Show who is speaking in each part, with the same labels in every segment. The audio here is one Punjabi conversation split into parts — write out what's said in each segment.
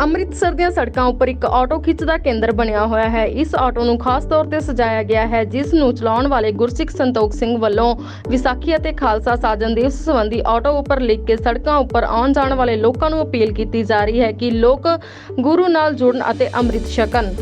Speaker 1: ਅੰਮ੍ਰਿਤਸਰ ਦੀਆਂ ਸੜਕਾਂ ਉੱਪਰ ਇੱਕ ਆਟੋ ਖਿੱਚ ਦਾ ਕੇਂਦਰ ਬਣਿਆ ਹੋਇਆ ਹੈ। ਇਸ ਆਟੋ ਨੂੰ ਖਾਸ ਤੌਰ ਤੇ ਸਜਾਇਆ ਗਿਆ ਹੈ, ਜਿਸ ਨੂੰ ਚਲਾਉਣ ਵਾਲੇ ਗੁਰਸਿੱਖ ਸੰਤੋਖ ਸਿੰਘ ਵੱਲੋਂ ਵਿਸਾਖੀ ਅਤੇ ਖਾਲਸਾ ਸਾਜਨ ਦਿਵਸ ਸੰਬੰਧੀ ਆਟੋ ਉੱਪਰ ਲਿਖ ਕੇ ਸੜਕਾਂ ਉੱਪਰ ਆਉਣ ਜਾਣ ਵਾਲੇ ਲੋਕਾਂ ਨੂੰ ਅਪੀਲ ਕੀਤੀ ਜਾ ਰਹੀ ਹੈ ਕਿ ਲੋਕ ਗੁਰੂ ਨਾਲ ਜੁੜਨ ਅਤੇ ਅੰਮ੍ਰਿਤ ਛਕਣ।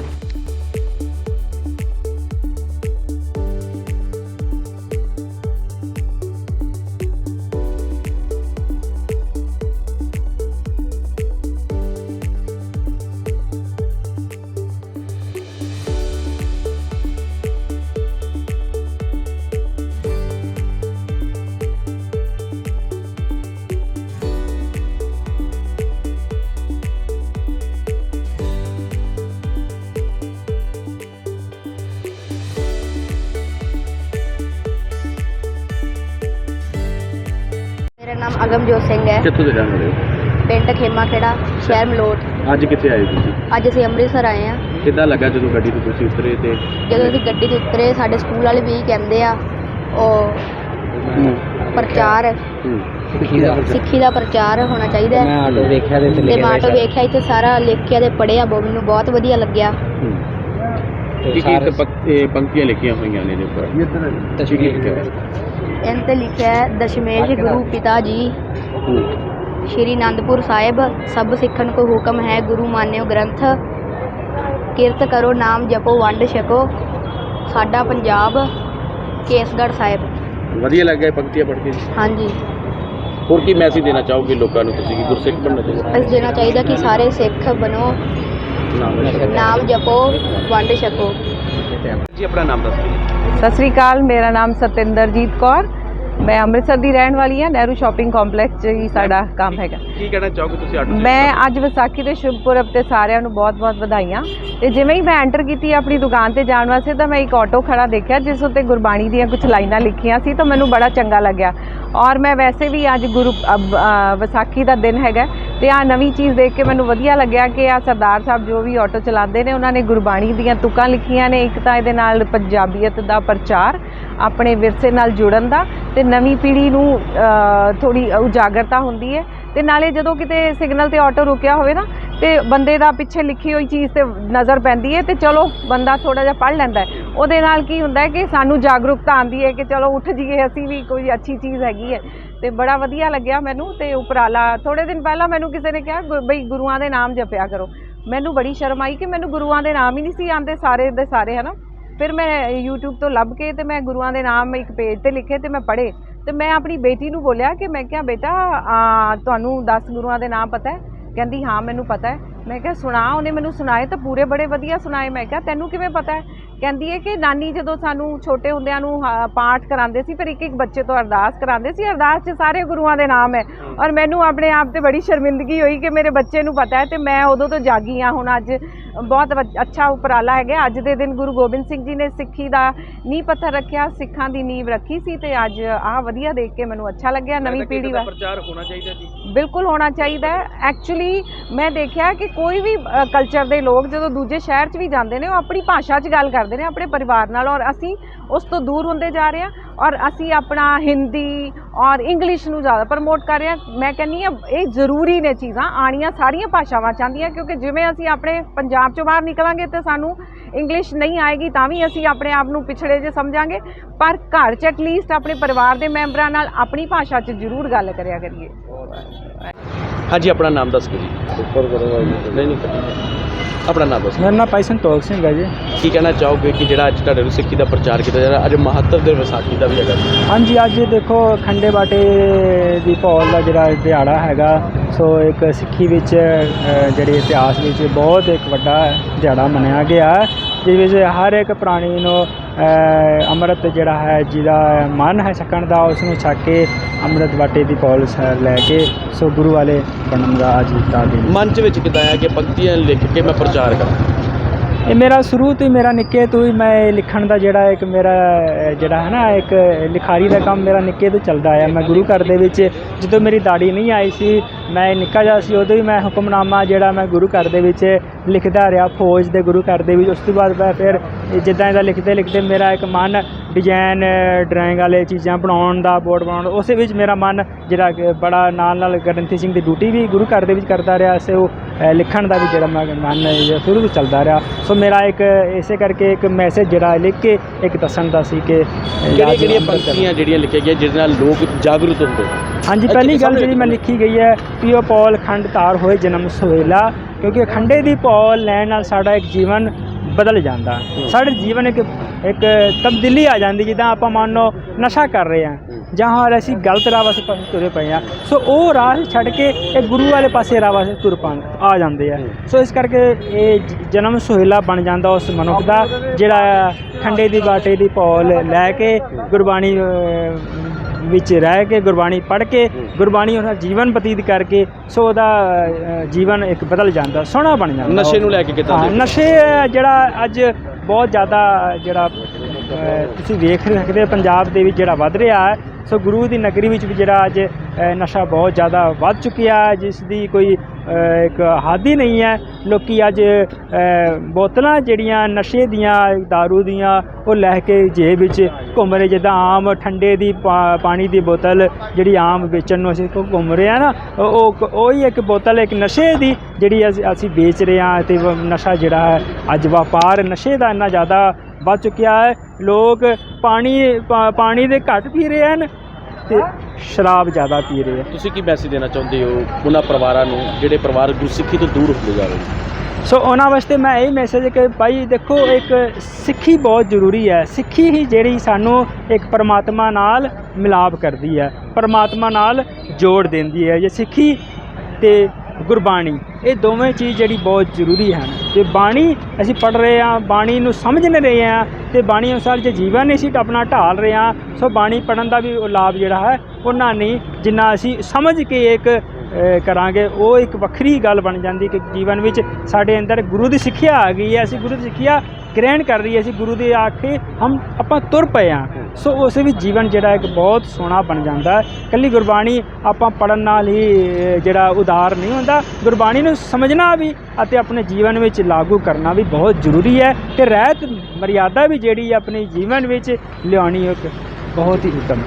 Speaker 2: ਨਾਮ ਅਗਮਜੋਤ ਸਿੰਘ ਹੈ।
Speaker 3: ਕਿੱਥੋਂ ਦੇ ਰਹਿਣ ਵਾਲੇ ਹੋ?
Speaker 2: ਪਿੰਡ ਖੇਮਾ ਖੇੜਾ ਸ਼ਹਿਰ ਮਲੋਟ।
Speaker 3: ਅੱਜ ਕਿੱਥੇ ਆਏ ਤੁਸੀਂ?
Speaker 2: ਅੱਜ ਅਸੀਂ ਅੰਮ੍ਰਿਤਸਰ ਆਏ ਆ
Speaker 3: ਕਿੱਦਾਂ ਲੱਗਾ ਜਦੋਂ ਗੱਡੀ ਤੋਂ ਤੁਸੀਂ ਉਤਰੇ ਤੇ?
Speaker 2: ਜਦੋਂ ਅਸੀਂ ਗੱਡੀ ਤੋਂ ਉਤਰੇ ਸਾਡੇ ਸਕੂਲ ਵਾਲੇ ਵੀ ਕਹਿੰਦੇ ਆ ਉਹ ਪ੍ਰਚਾਰ
Speaker 3: ਹੂੰ।
Speaker 2: ਸਿੱਖੀ ਦਾ ਪ੍ਰਚਾਰ। ਹੋਣਾ ਚਾਹੀਦਾ
Speaker 4: ਮੈਂ
Speaker 2: ਹੈ
Speaker 4: ਆਟੋ ਵੇਖਿਆ ਤੇ
Speaker 2: ਤੇ ਮੈਂ ਆਟੋ ਵੇਖਿਆ ਇੱਥੇ ਸਾਰਾ ਲਿਖਿਆ ਤੇ ਪੜਿਆ ਬਹੁਤ ਮੈਨੂੰ ਬਹੁਤ ਵਧੀਆ ਲੱਗਿਆ।
Speaker 3: ਹੂੰ। ਕੀ ਕੀ ਇੱਥੇ ਪੰ- ਇਹ ਪੰਕਤੀਆਂ ਲਿਖੀਆਂ ਹੋਈਆਂ ਨੇ ਇਹਦੇ ਉੱਪਰ? ਕੀ ਕੀ ਲਿਖਿਆ ਹੋਇਆ?
Speaker 2: ਇਹਨਾਂ ਤੇ ਲਿਖਿਆ ਹੈ ਦਸ਼ਮੇਸ਼ ਗੁਰੂ ਪਿਤਾ ਜੀ।
Speaker 3: ਹੂੰ।
Speaker 2: ਸ਼੍ਰੀ ਅਨੰਦਪੁਰ ਸਾਹਿਬ ਸਭ ਸਿੱਖਣ ਕੋ ਹੁਕਮ ਹੈ ਗੁਰੂ ਮਾਨਿਓ ਗ੍ਰੰਥ। ਕਿਰਤ ਕਰੋ ਨਾਮ ਜਪੋ ਵੰਡ ਛਕੋ। ਸਾਡਾ ਪੰਜਾਬ ਕੇਸਗੜ੍ਹ ਸਾਹਿਬ।
Speaker 3: ਵਧੀਆ ਲੱਗਾ ਪੰਕਤੀਆਂ ਪੜ੍ਹ ਕੇ।
Speaker 2: ਹਾਂਜੀ।
Speaker 3: ਹੋਰ ਕੀ ਮੈਸੇਜ ਦੇਣਾ ਚਾਹੋਗੇ ਲੋਕਾਂ ਨੂੰ ਤੁਸੀਂ ਕਿ ਗੁਰਸਿੱਖ ਬਣਨਾ ਚਾਹੀਦਾ?
Speaker 2: ਅਸੀਂ ਦੇਣਾ ਚਾਹੀਦਾ ਕਿ ਸਾਰੇ ਸਿੱਖ ਬਣੋ।
Speaker 3: ਨਾਮ ਲੈ ਸਕੋ।
Speaker 2: ਨਾਮ ਜਪੋ ਵੰਡ ਛਕੋ।
Speaker 3: ਜੀ ਆਪਣਾ ਨਾਮ ਦੱਸੋ
Speaker 5: ਸਤਿ ਸ੍ਰੀ ਅਕਾਲ ਮੇਰਾ ਨਾਮ ਸਤਿੰਦਰਜੀਤ ਕੌਰ। ਮੈਂ ਅੰਮ੍ਰਿਤਸਰ ਦੀ ਰਹਿਣ ਵਾਲੀ ਹਾਂ ਨਹਿਰੂ ਸ਼ਾਪਿੰਗ ਕੰਪਲੈਕਸ 'ਚ ਹੀ ਸਾਡਾ ਕੰਮ ਹੈਗਾ।
Speaker 3: ਕੀ ਕਹਿਣਾ ਚਾਹੋਗੇ ਤੁਸੀਂ ਆਟੋ
Speaker 5: ਮੈਂ ਅੱਜ ਵਿਸਾਖੀ ਦੇ ਸ਼ੁਭ ਪੁਰਬ ਤੇ ਸਾਰਿਆਂ ਨੂੰ ਬਹੁਤ-ਬਹੁਤ ਵਧਾਈਆਂ। ਤੇ ਜਿਵੇਂ ਹੀ ਮੈਂ ਐਂਟਰ ਕੀਤੀ ਆਪਣੀ ਦੁਕਾਨ ਤੇ ਜਾਣ ਵਾਸਤੇ ਤਾਂ ਮੈਂ ਇੱਕ ਆਟੋ ਖੜਾ ਦੇਖਿਆ ਜਿਸ ਉੱਤੇ ਗੁਰਬਾਣੀ ਦੀਆਂ ਕੁਝ ਲਾਈਨਾਂ ਲਿਖੀਆਂ ਸੀ ਤਾਂ ਮੈਨੂੰ ਬੜਾ ਚੰਗਾ ਲੱਗਿਆ। ਔਰ ਮੈਂ ਵੈਸੇ ਵੀ ਅੱਜ ਗੁਰੂ ਵਿਸਾਖੀ ਦਾ ਦਿਨ ਹੈਗਾ। ਤੇ ਆ ਨਵੀਂ ਚੀਜ਼ ਦੇਖ ਕੇ ਮੈਨੂੰ ਵਧੀਆ ਲੱਗਿਆ ਕਿ ਆ ਸਰਦਾਰ ਸਾਹਿਬ ਜੋ ਵੀ ਆਟੋ ਚਲਾਉਂਦੇ ਨੇ, ਉਹਨਾਂ ਨੇ ਗੁਰਬਾਣੀ ਦੀਆਂ ਤੁਕਾਂ ਲਿਖੀਆਂ ਨੇ। ਇੱਕ ਤਾਂ ਇਹਦੇ ਨਾਲ ਪੰਜਾਬੀਅਤ ਦਾ ਪ੍ਰਚਾਰ, ਆਪਣੇ ਵਿਰਸੇ ਨਾਲ ਜੁੜਨ ਦਾ ਤੇ ਨਵੀਂ ਪੀੜ੍ਹੀ ਨੂੰ ਥੋੜੀ ਉਜਾਗਰਤਾ ਹੁੰਦੀ ਹੈ। ਤੇ ਨਾਲੇ ਜਦੋਂ ਕਿਤੇ ਸਿਗਨਲ ਤੇ ਆਟੋ ਰੁਕਿਆ ਹੋਵੇ ਨਾ ਤੇ ਬੰਦੇ ਦਾ ਪਿੱਛੇ ਲਿਖੀ ਹੋਈ ਚੀਜ਼ ਤੇ ਨਜ਼ਰ ਪੈਂਦੀ ਹੈ ਤੇ ਚਲੋ ਬੰਦਾ ਥੋੜਾ ਜਿਹਾ ਪੜ੍ਹ ਲੈਂਦਾ ਹੈ। ਉਹਦੇ ਨਾਲ ਕੀ ਹੁੰਦਾ ਹੈ ਕਿ ਸਾਨੂੰ ਜਾਗਰੂਕਤਾ ਆਉਂਦੀ ਹੈ ਕਿ ਚਲੋ ਉੱਠ ਜੀਏ ਅਸੀਂ ਵੀ ਕੋਈ ਅੱਛੀ ਚੀਜ਼ ਹੈਗੀ ਹੈ। ਤੇ ਬੜਾ ਵਧੀਆ ਲੱਗਿਆ ਮੈਨੂੰ ਤੇ ਉਪਰਾਲਾ ਥੋੜੇ ਦਿਨ ਪਹਿਲਾਂ ਮੈਨੂੰ ਕਿਸੇ ਨੇ ਕਿਹਾ, ਗੁ- ਬਈ ਗੁਰੂਆਂ ਦੇ ਨਾਮ ਜਪਿਆ ਕਰੋ। ਮੈਨੂੰ ਬੜੀ ਸ਼ਰਮ ਆਈ ਕਿ ਮੈਨੂੰ ਗੁਰੂਆਂ ਦੇ ਨਾਮ ਹੀ ਨਹੀਂ ਸੀ ਆਉਂਦੇ, ਸਾਰੇ ਦੇ ਸਾਰੇ, ਹਨਾ। ਫਿਰ ਮੈਂ YouTube ਤੋਂ ਲੱਭ ਕੇ ਤੇ ਮੈਂ ਗੁਰੂਆਂ ਦੇ ਨਾਮ ਇੱਕ ਪੇਜ ਤੇ ਲਿਖੇ ਤੇ ਮੈਂ ਪੜ੍ਹੇ। ਤੇ ਮੈਂ ਆਪਣੀ ਬੇਟੀ ਨੂੰ ਬੋਲਿਆ ਕਿ ਮੈਂ ਕਿਹਾ, ਬੇਟਾ ਤੁਹਾਨੂੰ 10 ਗੁਰੂਆਂ ਦੇ ਨਾਮ ਪਤਾ ਹੈ? ਕਹਿੰਦੀ ਹਾਂ ਮੈਨੂੰ ਪਤਾ ਹੈ। ਮੈਂ ਕਿਹਾ ਸੁਣਾ ਉਹਨੇ ਮੈਨੂੰ ਸੁਣਾਏ ਤਾਂ ਪੂਰੇ ਬੜੇ ਵਧੀਆ ਸੁਣਾਏ। ਮੈਂ ਕਿਹਾ ਤੈਨੂੰ ਕਿਵੇਂ ਪਤਾ ਹੈ? ਕਹਿੰਦੀ ਹੈ ਕਿ ਨਾਨੀ ਜਦੋਂ ਸਾਨੂੰ ਛੋਟੇ ਹੁੰਦਿਆਂ ਨੂੰ ਹਾਂ, ਪਾਠ ਕਰਾਉਂਦੇ ਸੀ ਫਿਰ ਇੱਕ ਇੱਕ ਬੱਚੇ ਤੋਂ ਅਰਦਾਸ ਕਰਾਉਂਦੇ ਸੀ ਅਰਦਾਸ 'ਚ ਸਾਰੇ ਗੁਰੂਆਂ ਦੇ ਨਾਮ ਹੈ। ਔਰ ਮੈਨੂੰ ਆਪਣੇ ਆਪ ਤੇ ਬੜੀ ਸ਼ਰਮਿੰਦਗੀ ਹੋਈ ਕਿ ਮੇਰੇ ਬੱਚੇ ਨੂੰ ਪਤਾ ਹੈ ਤੇ ਮੈਂ ਉਦੋਂ ਤੋਂ ਜਾਗੀ ਹਾਂ। ਹੁਣ ਅੱਜ ਬਹੁਤ ਵ- ਅੱਛਾ ਉਪਰਾਲਾ ਹੈਗਾ। ਅੱਜ ਦੇ ਦਿਨ ਗੁਰੂ ਗੋਬਿੰਦ ਸਿੰਘ ਜੀ ਨੇ ਸਿੱਖੀ ਦਾ ਨੀਂਹ ਪੱਥਰ ਰੱਖਿਆ ਸਿੱਖਾਂ ਦੀ ਨੀਂਹ ਰੱਖੀ ਸੀ ਤੇ ਅੱਜ ਆਹ ਵਧੀਆ ਦੇਖ ਕੇ ਮੈਨੂੰ ਅੱਛਾ ਲੱਗਿਆ ਨਵੀਂ ਪੀੜ੍ਹੀ ਵਾ
Speaker 3: ਪ੍ਰਚਾਰ ਹੋਣਾ ਚਾਹੀਦਾ ਜੀ।
Speaker 5: ਬਿਲਕੁਲ ਹੋਣਾ ਚਾਹੀਦਾ ਹੈ। ਐਕਚੁਅਲੀ ਮੈਂ ਦੇਖਿਆ ਕਿ ਕੋਈ ਵੀ ਕਲਚਰ ਦੇ ਲੋਕ ਜਦੋਂ ਦੂਜੇ ਸ਼ਹਿਰ 'ਚ ਵੀ ਜਾਂਦੇ ਨੇ, ਉਹ ਆਪਣੀ ਭਾਸ਼ਾ 'ਚ ਗੱਲ ਕਰਦੇ ਨੇ, ਆਪਣੇ ਪਰਿਵਾਰ ਨਾਲ ਔਰ ਅਸੀਂ ਉਸ ਤੋਂ ਦੂਰ ਹੁੰਦੇ ਜਾ ਰਹੇ ਹਾਂ ਔਰ ਅਸੀਂ ਆਪਣਾ ਹਿੰਦੀ ਔਰ ਇੰਗਲਿਸ਼ ਨੂੰ ਜ਼ਿਆਦਾ ਪ੍ਰਮੋਟ ਕਰ ਰਹੇ ਹਾਂ। ਮੈਂ ਕਹਿੰਨੀ ਆ ਇਹ ਜ਼ਰੂਰੀ ਨੇ ਚੀਜ਼ਾਂ ਆਣੀਆਂ ਸਾਰੀਆਂ ਭਾਸ਼ਾਵਾਂ ਚਾਹੁੰਦੀਆਂ ਕਿਉਂਕਿ ਜਿਵੇਂ ਅਸੀਂ ਆਪਣੇ ਪੰਜਾਬ 'ਚੋਂ ਬਾਹਰ ਨਿਕਲਾਂਗੇ ਤੇ ਸਾਨੂੰ ਇੰਗਲਿਸ਼ ਨਹੀਂ ਆਏਗੀ ਤਾਂ ਵੀ ਅਸੀਂ ਆਪਣੇ ਆਪ ਨੂੰ ਪਿਛੜੇ ਜੇ ਸਮਝਾਂਗੇ। ਪਰ ਘਰ 'ਚ ਐਟਲੀਸਟ ਆਪਣੇ ਪਰਿਵਾਰ ਦੇ ਮੈਂਬਰਾਂ ਨਾਲ ਆਪਣੀ ਭਾਸ਼ਾ 'ਚ ਜ਼ਰੂਰ ਗੱਲ ਕਰਿਆ ਕਰੀਏ।
Speaker 3: ਹਾਂਜੀ ਆਪਣਾ ਨਾਮ ਦੱਸੋ ਜੀ। ਉੱਪਰ ਕਰੋ ਨਹੀਂ ਨਹੀਂ। ਆਪਣਾ ਨਾਮ ਦੱਸੋ।
Speaker 4: ਮੇਰਾ ਨਾਮ ਭਾਈ ਸੰਤੋਖ ਸਿੰਘ ਹੈ ਜੀ।
Speaker 3: ਕੀ ਕਹਿਣਾ ਚਾਹੋਗੇ ਕਿ ਜਿਹੜਾ ਅੱਜ ਤੁਹਾਡੇ ਨੂੰ ਸਿੱਖੀ ਦਾ ਪ੍ਰਚਾਰ ਕੀਤਾ ਜਾ ਰਿਹਾ ਅੱਜ ਮਹੱਤਵ ਦੇ ਵਿਸਾਖੀ ਦਾ ਵੀ ਹੈਗਾ।
Speaker 4: ਹਾਂਜੀ ਅੱਜ ਦੇਖੋ ਖੰਡੇ ਬਾਟੇ ਦੀ ਪੌਲ ਦਾ ਜਿਹੜਾ ਦਿਹਾੜਾ ਹੈਗਾ ਸੋ ਇੱਕ ਸਿੱਖੀ ਵਿੱਚ ਅ, ਜਿਹੜੇ ਇਤਿਹਾਸ ਵਿੱਚ ਬਹੁਤ ਇੱਕ ਵੱਡਾ ਦਿਹਾੜਾ ਮੰਨਿਆ ਗਿਆ ਹੈ, ਜਿਸ ਵਿੱਚ ਹਰ ਇੱਕ ਪ੍ਰਾਣੀ ਨੂੰ ਅੰਮ੍ਰਿਤ ਜਿਹੜਾ ਹੈ, ਜਿਹਦਾ ਮਨ ਹੈ ਛਕਣ ਦਾ ਉਸ ਨੂੰ ਛਕ ਕੇ ਅੰਮ੍ਰਿਤ ਬਾਟੇ ਦੀ ਪੌਲ ਸ- ਲੈ ਕੇ ਸੋ ਗੁਰੂ ਵਾਲੇ ਬਣਨ ਦਾ ਅਜੀਤਾ ਦਾ ਦਿਨ।
Speaker 3: ਮਨ ਚ ਵਿੱਚ ਕਿਦਾਂ ਆਇਆ ਕਿ ਪੰਕਤੀਆਂ ਲਿਖ ਕੇ ਮੈਂ ਪ੍ਰਚਾਰ ਕਰਾਂ?
Speaker 4: ਇਹ ਮੇਰਾ ਸ਼ੁਰੂ ਤੋਂ ਹੀ ਮੇਰਾ ਨਿੱਕੇ ਤੋਂ ਹੀ ਮੈਂ ਇਹ ਲਿਖਣ ਦਾ ਜਿਹੜਾ ਇੱਕ ਮੇਰਾ ਜਿਹੜਾ ਹੈ ਨਾ, ਇੱਕ ਲਿਖਾਰੀ ਦਾ ਕੰਮ ਮੇਰਾ ਨਿੱਕੇ ਤੋਂ ਚੱਲਦਾ ਆਇਆ। ਮੈਂ ਗੁਰੂ ਘਰ ਦੇ ਵਿੱਚ ਜਦੋਂ ਮੇਰੀ ਦਾੜੀ ਨਹੀਂ ਆਈ ਸੀ, ਮੈਂ ਨਿੱਕਾ ਜਿਹਾ ਸੀ, ਉਦੋਂ ਹੀ ਮੈਂ ਹੁਕਮਨਾਮਾ ਜਿਹੜਾ ਮੈਂ ਗੁਰੂ ਘਰ ਦੇ ਵਿੱਚ ਲਿਖਦਾ ਰਿਹਾ, ਫੌਜ ਦੇ ਗੁਰੂ ਘਰ ਦੇ ਵਿੱਚ। ਉਸ ਤੋਂ ਬਾਅਦ ਮੈਂ ਫਿਰ ਜਿੱਦਾਂ ਇਹਦਾ ਲਿਖਦੇ ਲਿਖਦੇ ਮੇਰਾ ਇੱਕ ਮਨ ਡਿਜ਼ਾਈਨ ਡਰਾਇੰਗ ਵਾਲੇ ਚੀਜ਼ਾਂ ਬਣਾਉਣ ਦਾ, ਬੋਰਡ ਬਣਾਉਣ, ਉਸੇ ਵਿੱਚ ਮੇਰਾ ਮਨ ਜਿਹੜਾ ਬੜਾ ਨਾਲ ਨਾਲ ਗਰੰਤੀ ਸਿੰਘ ਦੀ ਡਿਊਟੀ ਵੀ ਗੁਰੂ ਘਰ ਦੇ ਵਿੱਚ ਕਰਦਾ ਰਿਹਾ। ਸੇ ਉਹ ਲਿਖਣ ਦਾ ਵੀ ਜਿਹੜਾ ਮੈਂ ਮਨ ਹੈ ਸ਼ੁਰੂ ਤੋਂ ਚੱਲਦਾ ਰਿਹਾ। ਸੋ ਮੇਰਾ ਇੱਕ ਇਸੇ ਕਰਕੇ ਇੱਕ ਮੈਸੇਜ ਜਿਹੜਾ ਲਿਖ ਕੇ ਇੱਕ ਦੱਸਣ ਦਾ ਸੀ ਕਿ
Speaker 3: ਕਿਹੜੀਆਂ ਕਿਹੜੀਆਂ ਪੰਕਤੀਆਂ ਜਿਹੜੀਆਂ ਲਿਖੀਆਂ ਗਈਆਂ ਜਿਹਦੇ ਨਾਲ ਲੋਕ ਜਾਗਰੂਕ ਹੁੰਦੇ
Speaker 4: ਹਾਂਜੀ ਪਹਿਲੀ ਗੱਲ ਜਿਹੜੀ ਮੈਂ ਲਿਖੀ ਗਈ ਹੈ ਕਿ ਉਹ ਪੌਲ ਖੰਡ ਤਾਰ ਹੋਏ ਜਨਮ ਸੋਹਿਲਾ ਕਿਉਂਕਿ ਖੰਡੇ ਦੀ ਪੌਲ ਲੈਣ ਨਾਲ ਸਾਡਾ ਇੱਕ ਜੀਵਨ ਬਦਲ ਜਾਂਦਾ। ਸਾਡੇ ਜੀਵਨ ਇੱਕ ਇੱਕ ਤਬਦੀਲੀ ਆ ਜਾਂਦੀ ਜਿੱਦਾਂ ਆਪਾਂ ਮੰਨ ਲਓ ਨਸ਼ਾ ਕਰ ਰਹੇ ਹਾਂ ਜਾਂ ਹੋਰ ਅਸੀਂ ਗਲਤ ਰਾਹ ਵਾਸਤੇ ਪਾਸੇ ਤੁਰੇ ਪਏ ਆ ਸੋ ਉਹ ਰਾਹ ਛੱਡ ਕੇ ਇਹ ਗੁਰੂ ਵਾਲੇ ਪਾਸੇ ਰਾਹ ਵਾਸਤੇ ਤੁਰ ਪਾ ਆ ਜਾਂਦੇ ਆ। ਸੋ ਇਸ ਕਰਕੇ ਇਹ ਜਨਮ ਸੁਹੇਲਾ ਬਣ ਜਾਂਦਾ ਉਸ ਮਨੁੱਖ ਦਾ ਜਿਹੜਾ ਖੰਡੇ ਦੀ ਬਾਟੇ ਦੀ ਪੌਲ ਲੈ ਕੇ ਗੁਰਬਾਣੀ ਵਿੱਚ ਰਹਿ ਕੇ ਗੁਰਬਾਣੀ ਪੜ੍ਹ ਕੇ ਗੁਰਬਾਣੀ ਉਹਨਾਂ ਜੀਵਨ ਬਤੀਤ ਕਰਕੇ ਸੋ ਉਹਦਾ ਜੀਵਨ ਇੱਕ ਬਦਲ ਜਾਂਦਾ ਸੋਹਣਾ ਬਣ ਜਾਂਦਾ
Speaker 3: ਨਸ਼ੇ ਨੂੰ ਲੈ ਕੇ ਕਿੱਦਾਂ?
Speaker 4: ਨਸ਼ੇ ਜਿਹੜਾ ਅੱਜ ਬਹੁਤ ਜ਼ਿਆਦਾ ਜਿਹੜਾ ਤੁਸੀਂ ਵੇਖ ਸਕਦੇ ਹੋ ਪੰਜਾਬ ਦੇ ਵਿੱਚ ਜਿਹੜਾ ਵੱਧ ਰਿਹਾ ਹੈ। ਸੋ ਗੁਰੂ ਦੀ ਨਗਰੀ ਵਿੱਚ ਵੀ ਜਿਹੜਾ ਅੱਜ ਨਸ਼ਾ ਬਹੁਤ ਜ਼ਿਆਦਾ ਵੱਧ ਚੁੱਕਿਆ ਜਿਸ ਦੀ ਕੋਈ ਇੱਕ ਹਾਦੀ ਨਹੀਂ ਹੈ। ਲੋਕੀ ਅੱਜ ਬੋਤਲਾਂ ਜਿਹੜੀਆਂ ਨਸ਼ੇ ਦੀਆਂ, दारू ਦੀਆਂ, ਉਹ ਲੈ ਕੇ ਜੇਬ ਵਿੱਚ ਘੁੰਮ ਰਹੇ। ਜਿੱਦਾਂ ਆਮ ਠੰਡੇ ਦੀ ਪਾ- ਪਾਣੀ ਦੀ ਬੋਤਲ ਜਿਹੜੀ ਆਮ ਵੇਚਣ ਨੂੰ ਅਸੀਂ ਘੁੰਮ ਰਹੇ ਆ ਨਾ, ਉਹ, ਉਹ- ਉਹੀ ਇੱਕ ਬੋਤਲ, ਇੱਕ ਨਸ਼ੇ ਦੀ ਜਿਹੜੀ ਅਸੀਂ ਅਸੀਂ ਵੇਚ ਰਹੇ ਹਾਂ ਤੇ ਵ- ਨਸ਼ਾ ਜਿਹੜਾ ਹੈ, ਅੱਜ ਵਪਾਰ ਨਸ਼ੇ ਦਾ ਇੰਨਾ ਜ਼ਿਆਦਾ ਵੱਧ ਚੁੱਕਿਆ ਹੈ। ਲੋਕ ਪਾਣੀ ਪਾਣੀ ਦੇ ਘੱਟ ਪੀ ਰਹੇ ਹਨ ਤੇ ਸ਼ਰਾਬ ਜ਼ਿਆਦਾ ਪੀ ਰਹੇ ਹਨ।
Speaker 3: ਤੁਸੀਂ ਕੀ ਮੈਸੇਜ ਦੇਣਾ ਚਾਹੁੰਦੇ ਹੋ ਉਹਨਾਂ ਪਰਿਵਾਰਾਂ ਨੂੰ ਜਿਹੜੇ ਪਰਿਵਾਰ ਗੁਰਸਿੱਖੀ ਤੋਂ ਦੂਰ ਹੁੰਦੇ ਜਾ ਰਹੇ ਨੇ?
Speaker 4: ਸੋ ਉਹਨਾਂ ਵਾਸਤੇ ਮੈਂ ਇਹ ਮੈਸੇਜ ਕਿ ਭਾਈ ਦੇਖੋ ਇੱਕ ਸਿੱਖੀ ਬਹੁਤ ਜ਼ਰੂਰੀ ਹੈ। ਸਿੱਖੀ ਹੀ ਜਿਹੜੀ ਸਾਨੂੰ ਇੱਕ ਪਰਮਾਤਮਾ ਨਾਲ ਮਿਲਾਪ ਕਰਦੀ ਹੈ। ਪਰਮਾਤਮਾ ਨਾਲ ਜੋੜ ਦਿੰਦੀ ਹੈ। ਜੇ ਸਿੱਖੀ ਤੇ ਗੁਰਬਾਣੀ, ਇਹ ਦੋਵੇਂ ਚੀਜ਼ ਜਿਹੜੀ ਬਹੁਤ ਜ਼ਰੂਰੀ ਹਨ। ਜੇ ਬਾਣੀ ਅਸੀਂ ਪੜ੍ਹ ਰਹੇ ਹਾਂ, ਬਾਣੀ ਨੂੰ ਸਮਝ ਨਹੀਂ ਰਹੇ ਹਾਂ, ਤੇ ਬਾਣੀ ਅਨੁਸਾਰ ਜੇ ਜੀਵਨ ਅਸੀਂ ਆਪਣਾ ਢਾਲ ਰਹੇ ਹਾਂ, ਸੋ ਬਾਣੀ ਪੜਨ ਦਾ ਵੀ ਲਾਭ ਜਿਹੜਾ ਹੈ, ਉਹਨਾਂ ਨਹੀਂ, ਜਿੰਨਾ ਅਸੀਂ ਸਮਝ ਕੇ ਇੱਕ ਕਰਾਂਗੇ, ਉਹ ਇੱਕ ਵੱਖਰੀ ਗੱਲ ਬਣ ਜਾਂਦੀ ਕਿ ਜੀਵਨ ਵਿੱਚ ਸਾਡੇ ਅੰਦਰ ਗੁਰੂ ਦੀ ਸਿੱਖਿਆ ਆ ਗਈ ਹੈ, ਅਸੀਂ ਗੁਰੂ ਦੀ ਸਿੱਖਿਆ ਗ੍ਰਹਿਣ ਕਰ ਰਹੀ ਹੈ ਅਸੀਂ ਗੁਰੂ ਦੇ ਆਖੇ ਹਮ ਆਪਾਂ ਤੁਰ ਪਏ ਹਾਂ। ਸੋ ਉਸ ਵਿੱਚ ਜੀਵਨ ਜਿਹੜਾ ਇੱਕ ਬਹੁਤ ਸੋਹਣਾ ਬਣ ਜਾਂਦਾ ਹੈ। ਕੱਲੀ ਗੁਰਬਾਣੀ ਆਪਾਂ ਪੜਨ ਨਾਲ ਹੀ ਜਿਹੜਾ ਉਦਾਰ ਨਹੀਂ ਹੁੰਦਾ। ਗੁਰਬਾਣੀ ਨੂੰ ਸਮਝਣਾ ਵੀ ਅਤੇ ਆਪਣੇ ਜੀਵਨ ਵਿੱਚ ਲਾਗੂ ਕਰਨਾ ਵੀ ਬਹੁਤ ਜ਼ਰੂਰੀ ਹੈ ਤੇ ਰਹਿਤ ਮਰਿਆਦਾ ਵੀ ਜਿਹੜੀ ਆਪਣੇ ਜੀਵਨ ਵਿੱਚ ਲਿਆਉਣੀ ਇੱਕ ਬਹੁਤ ਹੀ ਉੱਤਮ।